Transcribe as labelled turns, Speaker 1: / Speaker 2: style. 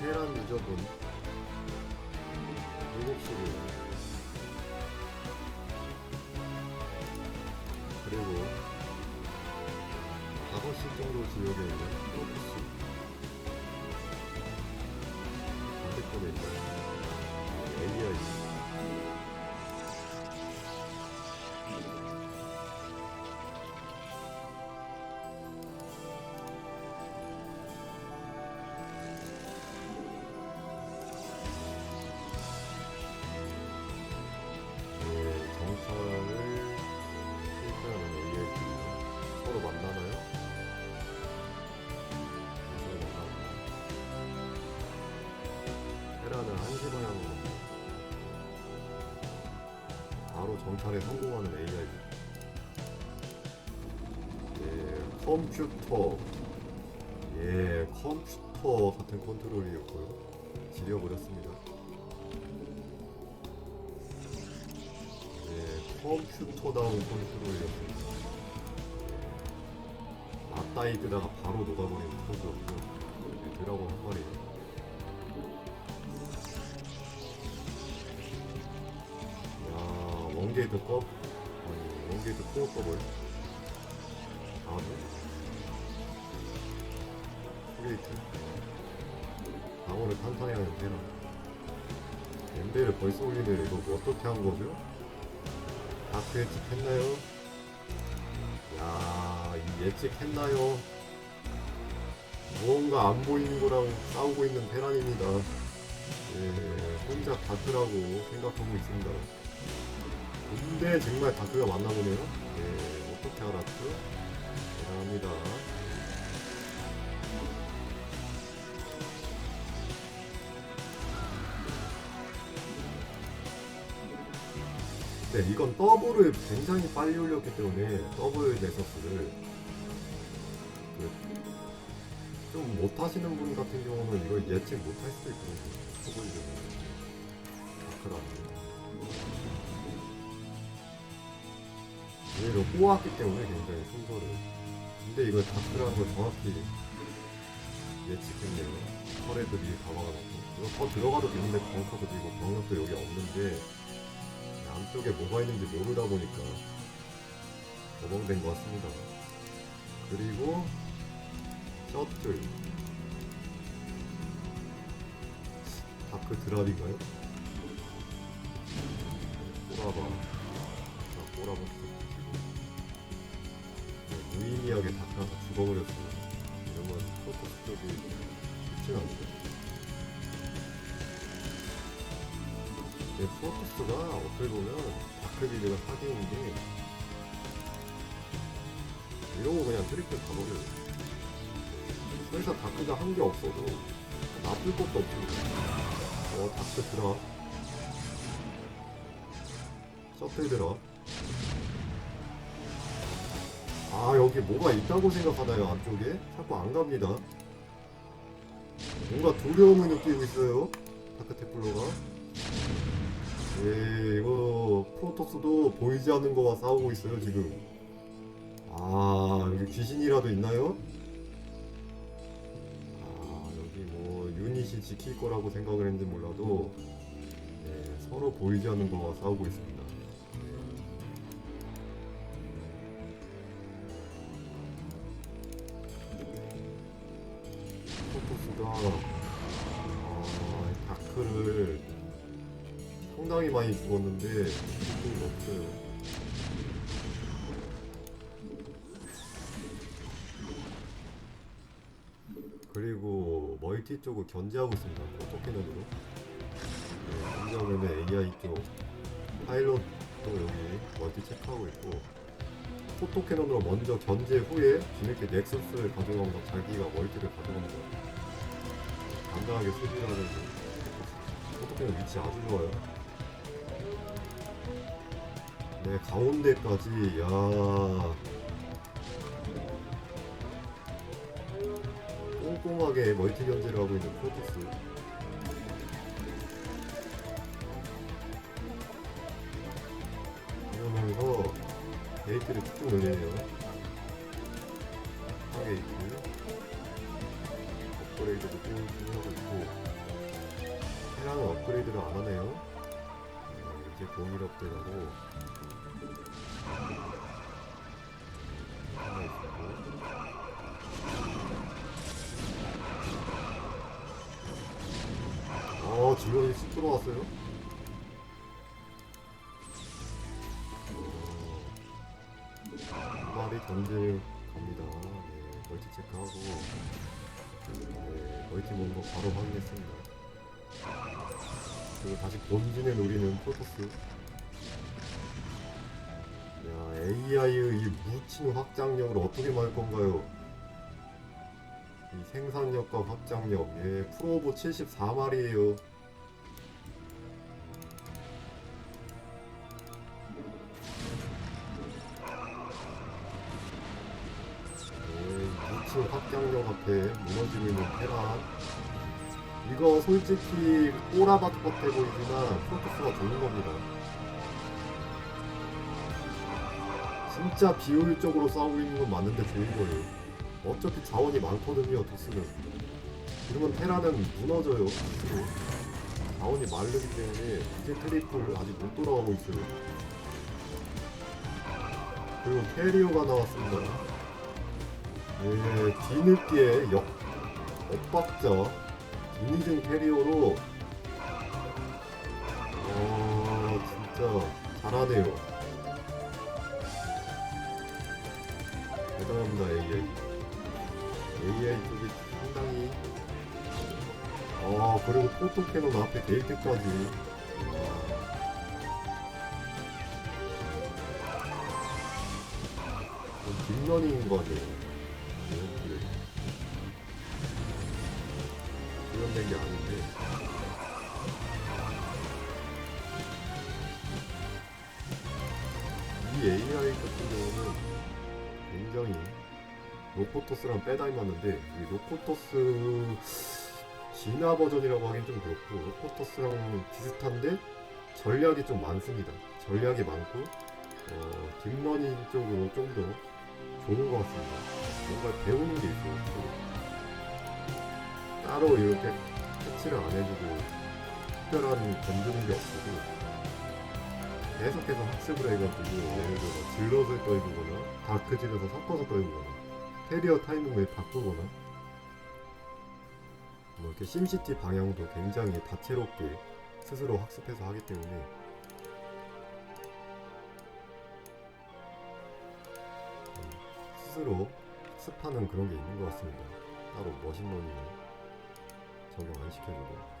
Speaker 1: 테란 유저분. 7시로 그리고 5시 정도 지역에 있는 프로토스 반대쪽에 있는 AI 정찰에 성공하는 AI입니다. 예, 컴퓨터 예, 컴퓨터 같은 컨트롤이었고요. 지려버렸습니다. 예, 컴퓨터다운 컨트롤이었습니다. 맞다이드다가 바로 녹아버리는 포즈였고 예, 드라곤 한 마리. 야, 원게이트 컵? 아니, 원게이트 코어 컵을 다음에 프레이트 방어를 탄탄히 하는 테라 엠베를 벌써 올리네 이거 뭐 어떻게 한 거죠? 다크 예측했나요? 야, 이 예측했나요? 무언가 안 보이는 거랑 싸우고 있는 테란입니다. 예, 혼자 다크라고 생각하고 있습니다. 근데 정말 다크가 맞나 보네요. 예, 어떻게 알았죠? 대단합니다. 네, 이건 더블을 굉장히 빨리 올렸기 때문에 더블 네서스를 그좀 못하시는 분 같은 경우는 이걸 예측 못할 수도 있거든요. 초보이들은 다크라는 얘를 꼬았기 때문에 굉장히 순서를 근데 이걸 다크라는 걸 정확히 예측했네요. 터레들이 다 막아놓고 이거 더 들어가도 되는데 벙커 그리고 병력도 여기 없는데 안쪽에 뭐가 있는지 모르다 보니까 도망된 것 같습니다. 그리고 셔틀 다크 드랍인가요? 꼬라바 자 꼬라바 네, 무의미하게 다크가 죽어버렸어요. 이러면 프로토스 쪽이 쉽진 않죠. 네, 프로토스가 어떻게 보면 다크빌드가 사기인 게 이러고 그냥 트리플 가버려요. 설사 다크가 한 게 없어도 나쁠 것도 없습니다. 어, 다크 드랍. 셔틀 드랍. 아, 여기 뭐가 있다고 생각하나요, 안쪽에? 자꾸 안 갑니다. 뭔가 두려움을 느끼고 있어요, 다크 테플러가. 예, 이거 프로토스도 보이지 않는 거와 싸우고 있어요 지금. 아 여기 귀신이라도 있나요? 아 여기 뭐 유닛이 지킬 거라고 생각을 했는지 몰라도 예, 서로 보이지 않는 거와 싸우고 있습니다. 죽었는데 느낌이 없어요. 그리고 멀티 쪽을 견제하고 있습니다. 포토캐논으로. 네, 견제하면 AI 쪽 파일럿도 여기 멀티 체크하고 있고 포토캐논으로 먼저 견제 후에 뒤늦게 넥서스를 가져가면서 자기가 멀티를 가져갑니다. 당당하게 수비를 하는 포토캐논 위치 아주 좋아요. 네, 가운데까지, 야 꼼꼼하게 멀티 견제를 하고 있는 프로토스. 이러면서 게이트를 쭉쭉 늘리네요. 하게이트. 업그레이드 쪽도 진행하고 있고 테라는 업그레이드를 안 하네요. 어, 이제 공일 업데이트하고 하나 있고 어 질럿이 쑥 들어왔어요. 어, 말이 견제 갑니다. 네, 멀티 체크하고 네, 멀티 뭔거 바로 확인했습니다. 그리고 다시 본진에 노리는 프로토스. 야, AI의 이 묻힌 확장력을 어떻게 막을 건가요? 이 생산력과 확장력, 예, 프로보 74마리에요. 예, 묻힌 확장력 앞에 무너지고 있는 테란. 이거 솔직히 꼬라박 같아 보이지만 프로토스가 좋은 겁니다. 진짜 비효율적으로 싸우고 있는 건 맞는데 좋은 거예요. 어차피 자원이 많거든요, 토스는. 그러면 테라는 무너져요. 자원이 마르기 때문에 이제 트리플 아직 못 돌아가고 있어요. 그리고 캐리어가 나왔습니다. 예, 뒤늦게 역, 엇박자, 뒤늦은 캐리어로, 어, 진짜 잘하네요. 대단합니다 AI AI 쪽이 상당히. 아 그리고 포토캐논 앞에 게이트까지. 이건 딥러닝인 거아 구현된 게 아닌데 이 AI 같은 경우는 굉장히 로포토스랑 빼닮았는데 이 로포토스 진화 버전이라고 하긴 좀 그렇고 로포토스랑 비슷한데 전략이 좀 많습니다. 전략이 많고 어, 딥러닝 쪽으로 좀 더 좋은 것 같습니다. 뭔가 배우는 게 있어요. 따로 이렇게 캐치를 안 해주고 특별한 건드는 게 없어도 계속해서 학습을 해가지고 예를 들어 질럿을 떠입거나 다크질에서 섞어서 떠입거나 캐리어 타이밍을 바꾸거나 뭐 이렇게 심시티 방향도 굉장히 다채롭게 스스로 학습해서 하기 때문에 음, 스스로 학습하는 그런 게 있는 것 같습니다. 따로 머신러닝을 적용 안 시켜주고